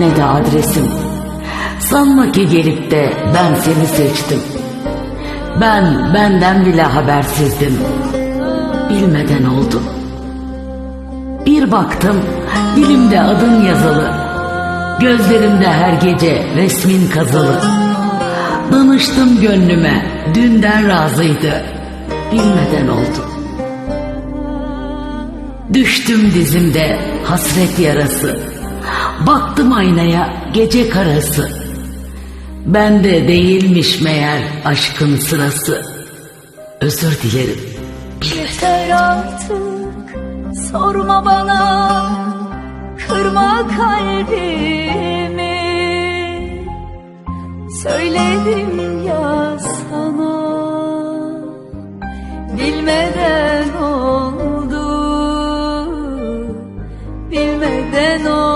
ne de adresim. Sanma ki gelip de ben seni seçtim. Ben benden bile habersizdim. Bilmeden oldu. Bir baktım dilimde adın yazılı. Gözlerimde her gece resmin kazılı. Danıştım gönlüme dünden razıydı. Bilmeden oldu. Düştüm dizimde hasret yarası. Baktım aynaya gece karası. Bende değilmiş meğer aşkın sırası. Özür dilerim. Yeter artık sorma bana Kırma kalbimi Söyledim ya sana Bilmeden oldu Bilmeden oldu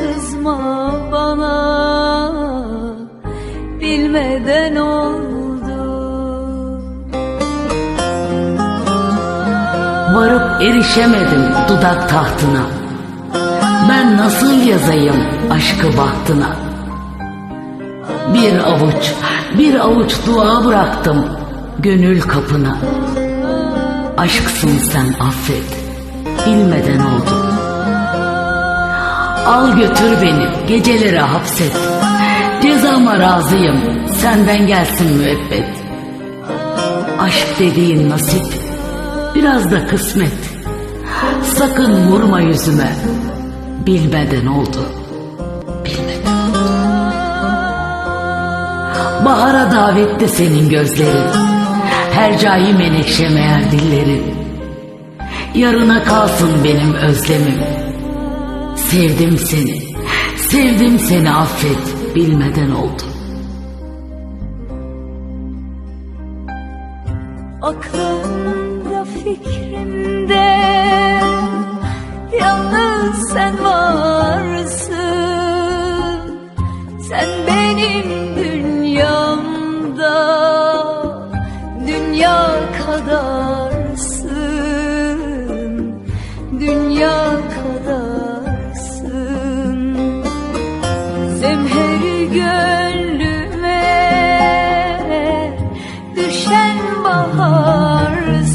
kızma bana Bilmeden oldu Varıp erişemedim dudak tahtına. Ben nasıl yazayım aşkı bahtına? Bir avuç, bir avuç dua bıraktım gönül kapına. Aşksın sen affet, bilmeden oldu. Al götür beni, gecelere hapset. Cezama razıyım, senden gelsin müebbet. Aşk dediğin nasip, biraz da kısmet. Sakın vurma yüzüme, bilmeden oldu. Bilmeden. Bahara davetli senin gözlerin, hercai menekşe meğer dillerin. Yarına kalsın benim özlemim. Sevdim seni, sevdim seni affet, bilmeden oldu. Aklımda fikrimde Yalnız sen varsın. Sen benim dünyamda Dünya kadarsın gönlüme düşen baharsın.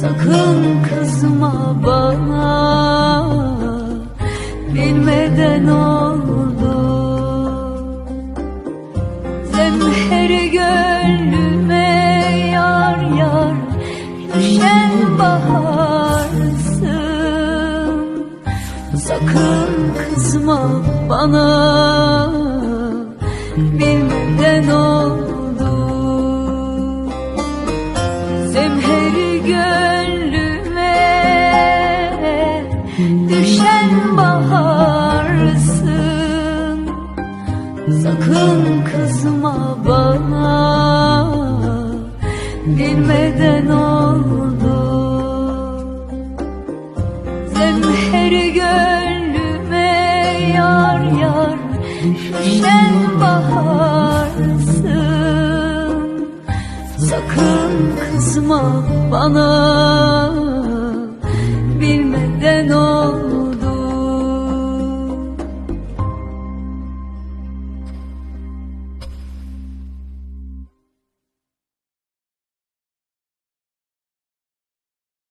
Sakın kızma bana bilmeden oldu kızma bana bilmeden oldu. Zemheri gönlüme düşen baharsın. Sakın kızma bana bilmeden yar yar düşen baharsın. Sakın kızma bana